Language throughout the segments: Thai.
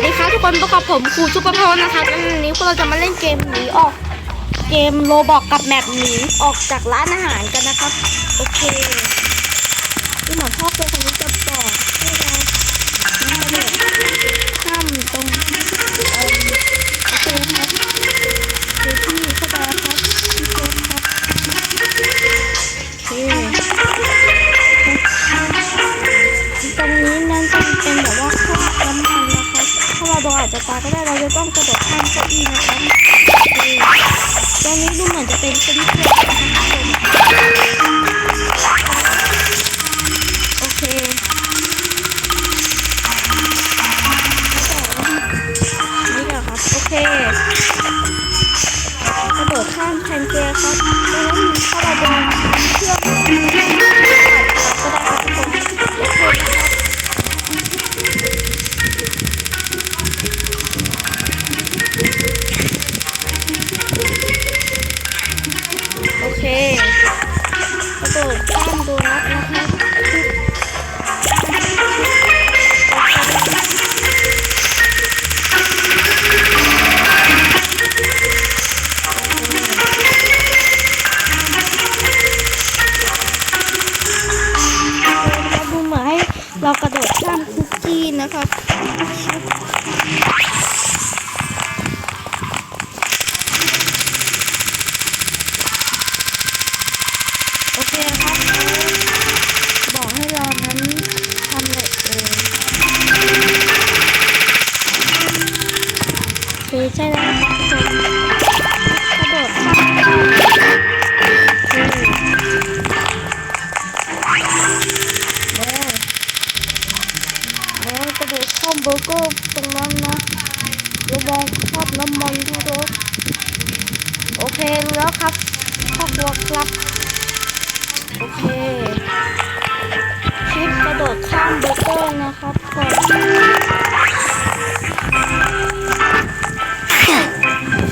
สดีครับทุกคนพบกับผมครูชุปปร์พลนะคะวันนี้พวกเราจะมาเล่นเกมหนีออก เกมโรบอกกับแมปหนีออกจากร้านอาหารกันนะครับโอเคที่หมอพ่อโปรคนนี้จะบอกให้เราห้ามตรงาก็ได้เราจะต้องกระโดดข้ามเก้าอี้นะครับตรงนี้ดูเหมือนจะเป็นเส้นเลือด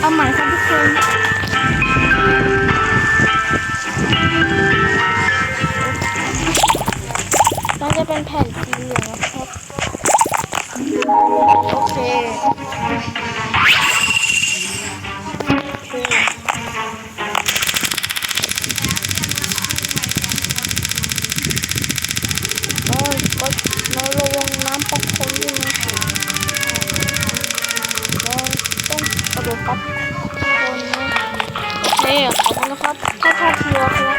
เอาหม่ครับทุกคนมันจะเป็นแผ่น กระโดดปั๊บนี่ขอบคุณนะครับถ้าชอบเลิปนี้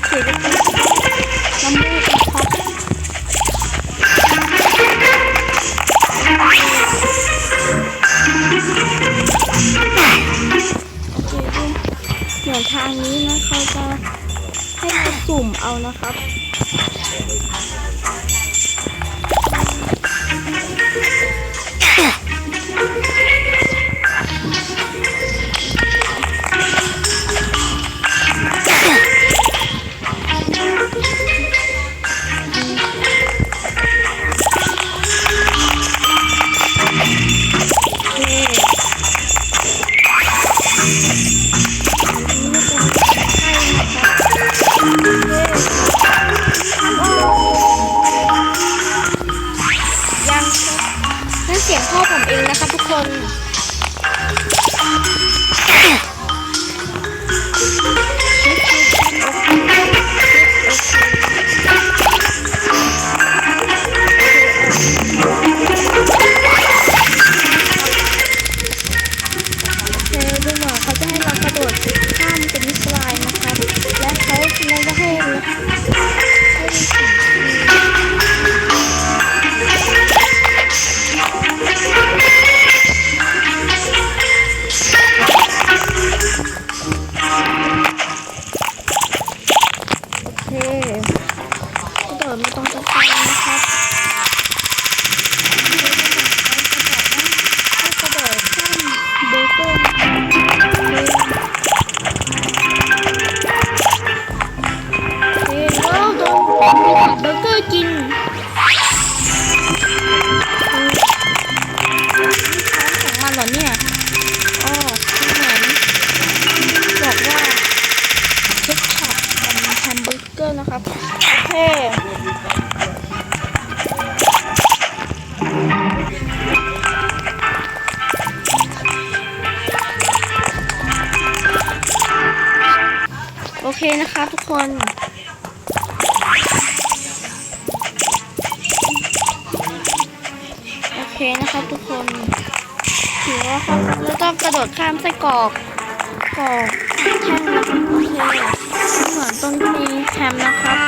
Çelik. เคนะคะทุกคน โอเคนะคะทุกคนถือว่าแล้วก็กระโดดข้ามไส้กรอกกรอกแท่งนะโอเคเหมือนต้นมีแฮมนะครับ